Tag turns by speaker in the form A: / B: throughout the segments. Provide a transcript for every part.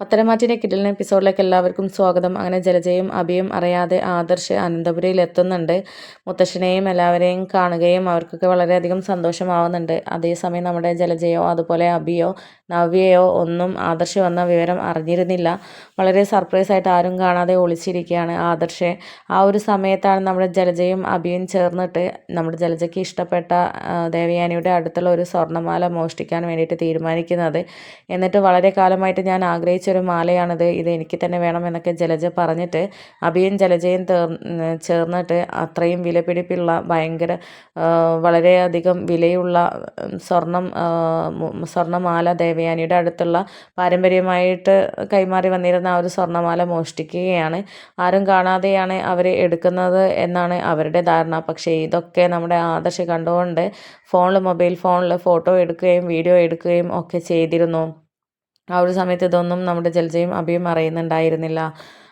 A: പത്തനംമാറ്റിന്റെ കിടിലൻ എപ്പിസോഡിലേക്ക് എല്ലാവർക്കും സ്വാഗതം. അങ്ങനെ ജലജയും അഭിയും അറിയാതെ ആദർശ് അനന്തപുരയിൽ എത്തുന്നുണ്ട്. മുത്തശ്ശനെയും എല്ലാവരെയും കാണുകയും അവർക്കൊക്കെ വളരെയധികം സന്തോഷമാവുന്നുണ്ട്. അതേസമയം നമ്മുടെ ജലജയോ അതുപോലെ അഭിയോ നവ്യയോ ഒന്നും ആദർശ് വന്ന വിവരം അറിഞ്ഞിരുന്നില്ല. വളരെ സർപ്രൈസ് ആയിട്ട് ആരും കാണാതെ ഒളിച്ചിരിക്കുകയാണ് ആദർശ്. ആ ഒരു സമയത്താണ് നമ്മുടെ ജലജയും അഭിയും ചേർന്നിട്ട് നമ്മുടെ ജലജയ്ക്ക് ഇഷ്ടപ്പെട്ട ദേവയാനിയുടെ അടുത്തുള്ള ഒരു സ്വർണമാല മോഷ്ടിക്കാൻ വേണ്ടിയിട്ട് തീരുമാനിക്കുന്നത്. എന്നിട്ട് വളരെ കാലമായിട്ട് ഞാൻ ആഗ്രഹിച്ച ഒരു മാലയാണിത്. ഇത് എനിക്ക് തന്നെ വേണം എന്നൊക്കെ ജലജ പറഞ്ഞിട്ട് അഭിയും ജലജയും ചേർന്നിട്ട് അത്രയും വിലപിടിപ്പുള്ള ഭയങ്കര വളരെയധികം വിലയുള്ള സ്വർണം സ്വർണമാല ദേവയാനിയുടെ അടുത്തുള്ള പാരമ്പര്യമായിട്ട് കൈമാറി വന്നിരുന്ന ആ ഒരു സ്വർണമാല മോഷ്ടിക്കുകയാണ്. ആരും കാണാതെയാണ് അവർ എടുക്കുന്നത് എന്നാണ് അവരുടെ ധാരണ. പക്ഷേ ഇതൊക്കെ നമ്മുടെ ആദർശ് കണ്ടുകൊണ്ട് ഫോണിൽ മൊബൈൽ ഫോണിൽ ഫോട്ടോ എടുക്കുകയും വീഡിയോ എടുക്കുകയും ഒക്കെ ചെയ്തിരുന്നു. ആ ഒരു സമയത്ത് ഇതൊന്നും നമ്മുടെ ജലജയും അഭിയും അറിയുന്നുണ്ടായിരുന്നില്ല.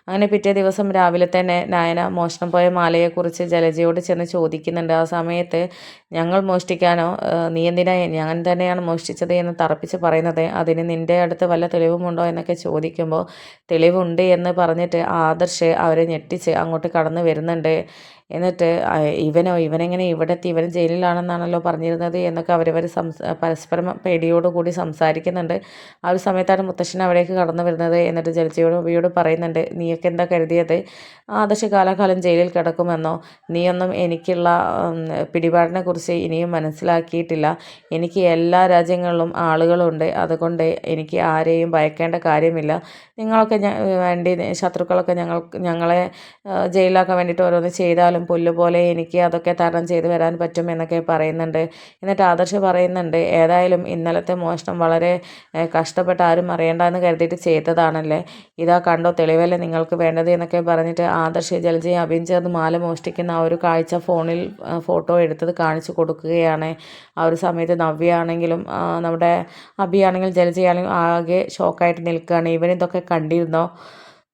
A: അങ്ങനെ പിറ്റേ ദിവസം രാവിലെ തന്നെ നയന മോഷണം പോയ മാലയെക്കുറിച്ച് ജലജയോട് ചെന്ന് ചോദിക്കുന്നുണ്ട്. ആ സമയത്ത് ഞങ്ങൾ മോഷ്ടിക്കാനോ? നീ എന്തിനാ ഞാൻ തന്നെയാണ് മോഷ്ടിച്ചത്? എന്ന് തറപ്പിച്ച് പറയുന്നത്. അതിന് നിന്റെ അടുത്ത് വല്ല തെളിവുമുണ്ടോ? എന്നൊക്കെ ചോദിക്കുമ്പോൾ തെളിവുണ്ട് എന്ന് പറഞ്ഞിട്ട് ആദർശ് അവരെ ഞെട്ടിച്ച് അങ്ങോട്ട് കടന്നു വരുന്നുണ്ട്. എന്നിട്ട് ഇവനോ ഇവനെങ്ങനെ ഇവിടെ എത്തി ഇവൻ ജയിലിലാണെന്നാണല്ലോ പറഞ്ഞിരുന്നത് എന്നൊക്കെ അവരവർ സംസാ പരസ്പരം പേടിയോടുകൂടി സംസാരിക്കുന്നുണ്ട്. ആ ഒരു സമയത്താണ് മുത്തശ്ശൻ അവിടേക്ക് കടന്നു വരുന്നത് എന്നിട്ട് ജലജയോട് ഉപയോട് പറയുന്നുണ്ട് നീയൊക്കെ എന്താ കരുതിയത്? ആദർശ കാലാകാലം ജയിലിൽ കിടക്കുമെന്നോ? നീയൊന്നും എനിക്കുള്ള പിടിപാടിനെ കുറിച്ച് ഇനിയും മനസ്സിലാക്കിയിട്ടില്ല. എനിക്ക് എല്ലാ രാജ്യങ്ങളിലും ആളുകളുണ്ട്. അതുകൊണ്ട് എനിക്ക് ആരെയും ഭയക്കേണ്ട കാര്യമില്ല. നിങ്ങളൊക്കെ വേണ്ടി ശത്രുക്കളൊക്കെ ഞങ്ങൾ ഞങ്ങളെ ജയിലാക്കാൻ വേണ്ടിയിട്ട് ഓരോന്ന് ചെയ്താലും ചെയ്താലും പുല്ലുപോലെ എനിക്ക് അതൊക്കെ തരണം ചെയ്ത് വരാൻ പറ്റും എന്നൊക്കെ പറയുന്നുണ്ട്. എന്നിട്ട് ആദർശ് പറയുന്നുണ്ട് ഏതായാലും ഇന്നലത്തെ മോഷണം വളരെ കഷ്ടപ്പെട്ട് ആരും അറിയണ്ട എന്ന് കരുതിയിട്ട് ചെയ്തതാണല്ലേ? ഇതാ കണ്ടോ തെളിവല്ലേ നിങ്ങൾക്ക് വേണ്ടത്? എന്നൊക്കെ പറഞ്ഞിട്ട് ആദർശ് ജലജയെ ചേർന്ന് മാല മോഷ്ടിക്കുന്ന ആ ഒരു കാഴ്ച ഫോണിൽ ഫോട്ടോ എടുത്തത് കാണിച്ചു കൊടുക്കുകയാണ്. ആ ഒരു സമയത്ത് നവ്യാണെങ്കിലും നമ്മുടെ അഭിയാണെങ്കിലും ജലജയാണെങ്കിലും ആകെ ഷോക്കായിട്ട് നിൽക്കുകയാണ്. ഇവനിതൊക്കെ കണ്ടിരുന്നോ?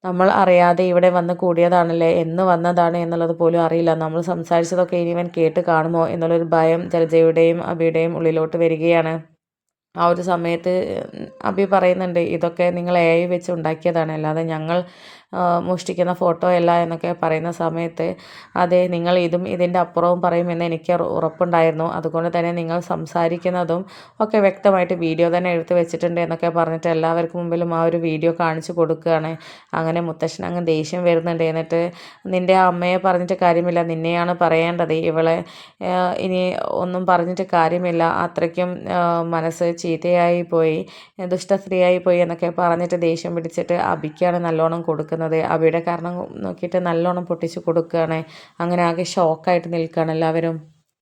A: നമ്മൾ അറിയാതെ ഇവിടെ വന്ന് കൂടിയതാണല്ലേ? എന്ന് വന്നതാണ് എന്നുള്ളത് പോലും അറിയില്ല. നമ്മൾ സംസാരിച്ചതൊക്കെ ഇനി ഇവൻ കേട്ട് കാണുമോ എന്നുള്ളൊരു ഭയം ജലജയുടെയും അബിയുടെയും ഉള്ളിലോട്ട് വരികയാണ്. ആ ഒരു സമയത്ത് അബി പറയുന്നുണ്ട് ഇതൊക്കെ നിങ്ങൾ എ ഐ വെച്ച് ഉണ്ടാക്കിയതാണ്. അല്ലാതെ ഞങ്ങൾ മോഷ്ടിക്കുന്ന ഫോട്ടോ അല്ല എന്നൊക്കെ പറയുന്ന സമയത്ത് അതെ നിങ്ങൾ ഇതും ഇതിന്റെ അപ്പുറവും പറയുമെന്ന് എനിക്ക് ഉറപ്പുണ്ടായിരുന്നു. അതുകൊണ്ട് തന്നെ നിങ്ങൾ സംസാരിക്കുന്നതും ഒക്കെ വ്യക്തമായിട്ട് വീഡിയോ തന്നെ എടുത്ത് വെച്ചിട്ടുണ്ട് എന്നൊക്കെ പറഞ്ഞിട്ട് എല്ലാവർക്കും മുമ്പിലും ആ ഒരു വീഡിയോ കാണിച്ചു കൊടുക്കുകയാണ്. അങ്ങനെ മുത്തശ്ശൻ അങ്ങ് ദേഷ്യം വരുന്നുണ്ട് എന്നിട്ട് നിന്റെ അമ്മയെ പറഞ്ഞിട്ട് കാര്യമില്ല നിന്നെയാണ് പറയേണ്ടത്. ഇവളെ ഇനി ഒന്നും പറഞ്ഞിട്ട് കാര്യമില്ല. അത്രയ്ക്കും മനസ്സ് ചീത്തയായി പോയി ദുഷ്ട സ്ത്രീയായി പോയി എന്നൊക്കെ പറഞ്ഞിട്ട് ദേഷ്യം പിടിച്ചിട്ട് അബിക്കാണ് നല്ലോണം കൊടുക്കുന്നത്. അബിയുടെ കാരണം നോക്കിയിട്ട് നല്ലോണം പൊട്ടിച്ച് കൊടുക്കുകയാണ്. അങ്ങനെ ആകെ ഷോക്കായിട്ട് നിൽക്കുകയാണ് എല്ലാവരും.